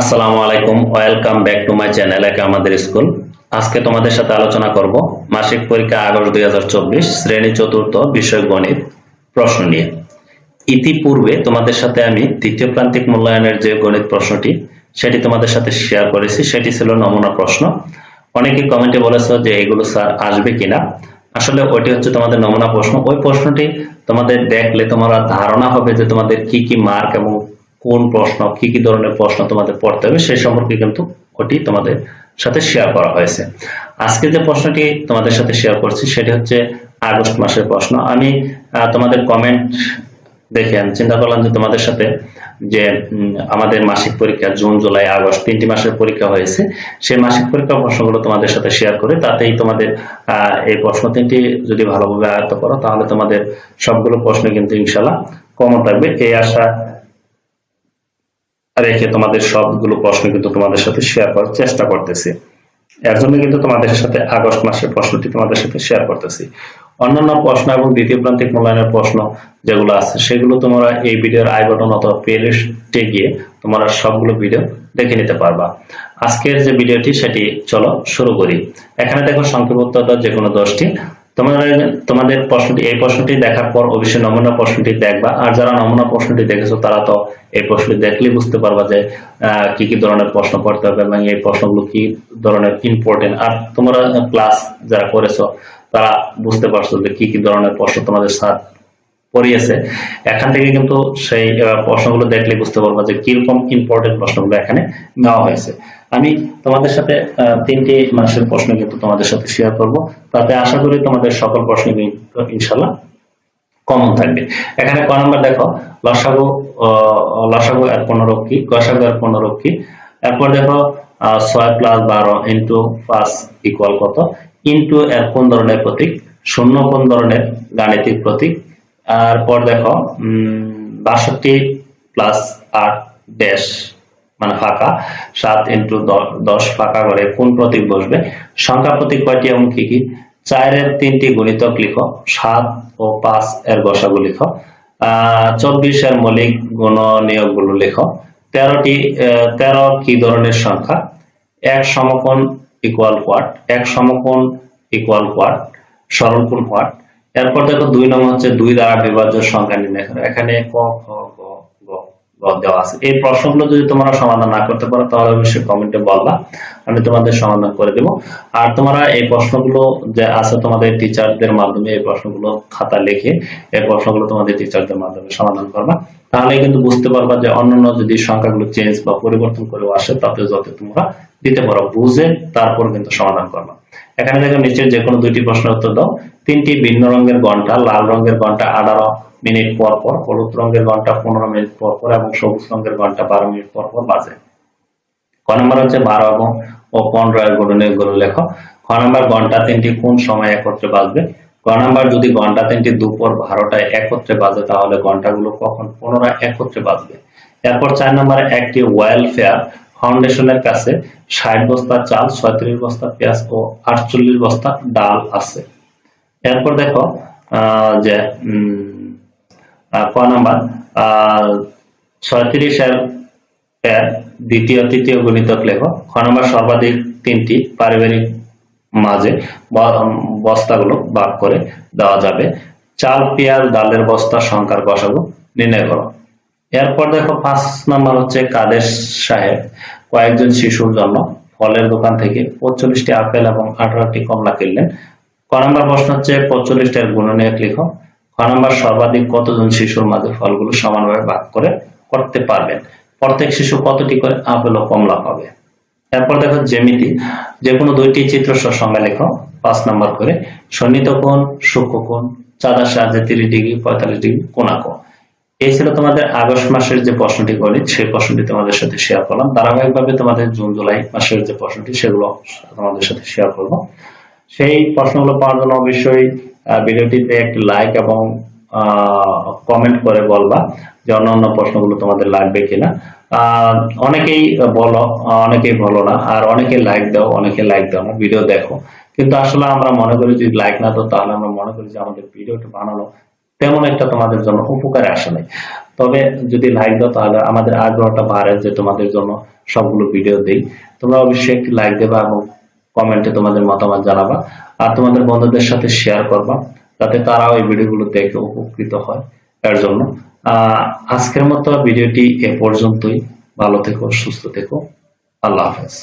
আসসালামু আলাইকুম, welcome back to my channel একে আমাদের স্কুল। আজকে তোমাদের সাথে আলোচনা করব মাসিক পরীক্ষা আগস্ট দুই শ্রেণি চতুর্থ বিষয় গণিত প্রশ্ন নিয়ে। ইতিপূর্বে তোমাদের সাথে আমি তৃতীয় প্রান্তিক মূল্যায়নের যে গণিত প্রশ্নটি, সেটি তোমাদের সাথে শেয়ার করেছি, সেটি ছিল নমুনা প্রশ্ন। অনেকে কমেন্টে বলেছ যে এগুলো স্যার আসবে কিনা। আসলে ওইটি হচ্ছে তোমাদের নমুনা প্রশ্ন। ওই প্রশ্নটি তোমাদের দেখলে তোমার ধারণা হবে যে তোমাদের কি কি মার্ক এবং কোন প্রশ্ন, কি কি ধরনের প্রশ্ন তোমাদের পড়তে হবে, সেই সম্পর্কে কিন্তু ওটি তোমাদের সাথে শেয়ার করা হয়েছে। আজকে যে প্রশ্নটি তোমাদের সাথে শেয়ার করছি, সেটি হচ্ছে আগস্ট মাসের প্রশ্ন। আমি তোমাদের কমেন্ট দেখে চিন্তা করলাম যে তোমাদের সাথে যে আমাদের মাসিক পরীক্ষা জুন, জুলাই, আগস্ট তিনটি মাসের পরীক্ষা হয়েছে, সেই মাসিক পরীক্ষা প্রশ্নগুলো তোমাদের সাথে শেয়ার করে, তাতেই তোমাদের এই প্রশ্ন তিনটি যদি ভালোভাবে আয়ত্ত করো, তাহলে তোমাদের সবগুলো প্রশ্ন কিন্তু ইনশাল্লাহ কমন থাকবে। এই আশা রেখে তোমাদের সবগুলো প্রশ্ন কিন্তু তোমাদের সাথে শেয়ার করার চেষ্টা করতেছি। এর জন্য কিন্তু তোমাদের সাথে আগস্ট মাসের প্রশ্নটি তোমাদের সাথে শেয়ার করতেছি। অন্যান্য প্রশ্ন এবং দ্বিতীয় প্রান্তিক মূল্যায়নের প্রশ্ন যেগুলো আছে, সেগুলো তোমরা এই ভিডিওর আই বাটন অথবা প্লেলিস্টে গিয়ে তোমরা সবগুলো ভিডিও দেখে নিতে পারবা। আজকের যে ভিডিওটি, সেটি চলো শুরু করি। এখানে দেখো সংক্ষিপ্ততা যে কোনো দশটি। তোমাদের তোমাদের প্রশ্নটি, এই প্রশ্নটি দেখার পর অবশ্যই নমুনা প্রশ্নটি দেখবা। আর যারা নমুনা প্রশ্নটি দেখেছ, তারা তো এই প্রশ্নটি দেখলেই বুঝতে পারবা যে কি কি ধরনের প্রশ্ন পড়তে হবে এবং এই প্রশ্নগুলো কি ধরনের ইম্পর্টেন্ট আর তোমরা ক্লাস যারা করেছ, তারা বুঝতে পারছ যে কি কি ধরনের প্রশ্ন তোমাদের স্যার পড়িয়েছে এখান থেকে কিন্তু সেই প্রশ্নগুলো দেখলে বুঝতে পারবা যে কীরকম ইম্পর্টেন্ট প্রশ্নগুলো এখানে নেওয়া হয়েছে। আমি তোমাদের সাথে তিনটি মাসের প্রশ্ন কিন্তু তোমাদের সাথে শেয়ার করব। তাতে আশা করি তোমাদের সকল প্রশ্ন ইনশাল্লাহ কমন থাকবে। এখানে ক নাম্বার দেখো, লসাগু লসাগু এর পনেরো কি? গসাগু এর পনেরো কি? এরপর দেখো ছয় প্লাস বারো ইন্টু পাঁচ ইকুয়াল কত? ইন্টু এর কোন ধরনের প্রতীক? শূন্য কোন ধরনের গাণিতিক প্রতীক? আর পর দেখো বাষট্টি প্লাস আট ড্যাশ মানে ফাঁকা, সাত ইন্টু দশ ফাঁকা করে কোন প্রতীক বসবে? সংখ্যা প্রতীক কয়টি এবং কি কি? চারের তিনটি গুণিতক লিখো, সাত ও পাঁচ এর গসাগু লিখো। আহ চব্বিশ এর মৌলিক গুণনীয়কগুলো লিখো। তেরোটি তেরো কি ধরনের সংখ্যা? এক সমকোণ ইকুয়াল হোয়াট এক সমকোণ ইকুয়াল হোয়াট সরলকোণ হোয়াট এরপর দেখো দুই নম্বর হচ্ছে দুই দ্বারা বিভাজ্য সংখ্যা নির্ণয় করো। এখানে ক, খ, গ দেওয়া আছে। এই প্রশ্নগুলো যদি তোমরা সমাধান না করতে পারো, তাহলে অবশ্যই কমেন্টে বলবা। আমি তোমাদের সমাধান করে দেব। আর তোমরা এই প্রশ্নগুলো যে আছে তোমাদের টিচারদের মাধ্যমে এই প্রশ্নগুলো খাতা লিখে এই প্রশ্নগুলো তোমাদের টিচারদের মাধ্যমে সমাধান করবা। তাহলে কিন্তু বুঝতে পারবা যে অন্যান্য যদি সংখ্যাগুলো চেঞ্জ বা পরিবর্তন করে আসে, তাতে যাতে তোমরা দিতে পারো, বুঝে তারপর কিন্তু সমাধান করবা। এখানে দেখো নিচের যে কোনো দুইটি প্রশ্নের উত্তর দাও। তিনটি ভিন্ন রঙের ঘণ্টা, লাল রঙের ঘণ্টা আঠারো মিনিট পর পর, হলুদ রঙের ঘণ্টা পনেরো মিনিট পর পর এবং সবুজ রঙের ঘণ্টা বারো মিনিট পর পর বাজে। ক নম্বর হচ্ছে বারো এবং ও পনেরো এর গুণনীয়গুলো লেখো। খ নম্বর ঘণ্টা তিনটি কোন সময় একত্রে বাজবে? ক নম্বর যদি ঘণ্টা তিনটি দুপুর বারোটায় একত্রে বাজে, তাহলে ঘন্টাগুলো কখন পুনরায় একত্রে বাজবে? এরপর চার নম্বরে একটি ওয়েলফেয়ার ফাউন্ডেশনের কাছে ষাট বস্তা চাল, ছয়ত্রিশ বস্তা পেঁয়াজ ও আটচল্লিশ বস্তা ডাল আছে। এরপর দেখো যে ক নাম্বার ছয়ত্রিশ দ্বিতীয়, তৃতীয় গুণিতক লেখো। খ নম্বর সর্বাধিক তিনটি পারিবারিক মাঝে বস্তাগুলো ভাগ করে দেওয়া যাবে। চাল, পেঁয়াজ, ডালের বস্তা সংখ্যার গসাগু নির্ণয় করো। এরপর দেখো পাঁচ নাম্বার হচ্ছে কাদের সাহেব। কয়েকজন শিশুর জন্য ফলের দোকান থেকে পঁয়তাল্লিশটি আপেল এবং আঠারোটি কমলা কিনলেন। ক নম্বর প্রশ্ন হচ্ছে পঁয়তাল্লিশটার গুণনীয়ক লিখো খ নম্বর সর্বাধিক কতজন শিশুর মাঝে ফলগুলো সমানভাবে ভাগ করে করতে পারবেন? প্রত্যেক শিশু কতটি করে আপেল ও কমলা পাবে? এরপর দেখো জ্যামিতি। যে কোনো দুইটি চিত্র সংজ্ঞা লেখো। পাঁচ নাম্বার করে সন্নিহিত কোণ সূক্ষ্ম কোণ চাঁদার সাহায্যে তিরিশ ডিগ্রি, পঁয়তাল্লিশ ডিগ্রি কোণাক এই ছিল তোমাদের আগস্ট মাসের যে প্রশ্নটি গণিত সেই প্রশ্নটি তোমাদের সাথে শেয়ার করলাম। ধারাবাহিকভাবে তোমাদের জুন, জুলাই মাসের যে প্রশ্নটি, সেগুলো তোমাদের সাথে শেয়ার করব। সেই প্রশ্নগুলো পাওয়ার জন্য অবশ্যই ভিডিওটিতে একটি লাইক এবং কমেন্ট করে বলবা যে অন্যান্য প্রশ্নগুলো তোমাদের লাগবে কিনা। অনেকেই বলো অনেকেই বলো না, আর অনেকে লাইক দাও, অনেকে লাইক দাও না ভিডিও দেখো। কিন্তু আসলে আমরা মনে করি যদি লাইক না দাও, তাহলে আমরা মনে করি যে আমাদের ভিডিওটা বানানো তেমন একটা তোমাদের জন্য উপকারে আসে নাই। তবে যদি লাইক দাও তাহলে আমাদের আগ্রহটা বাড়ে যে তোমাদের জন্য সবগুলো ভিডিও দেই। তোমরা অবশ্যই একটি লাইক দেবা এবং কমেন্টে তোমাদের মতামত জানাবা। আর তোমাদের বন্ধুদের সাথে শেয়ার করবা, যাতে তারাও এই ভিডিওগুলো দেখে উপকৃত হয়। এর জন্য আজকের মতো ভিডিওটি এ পর্যন্তই। ভালো থেকো, সুস্থ থেকো। আল্লাহ হাফেজ।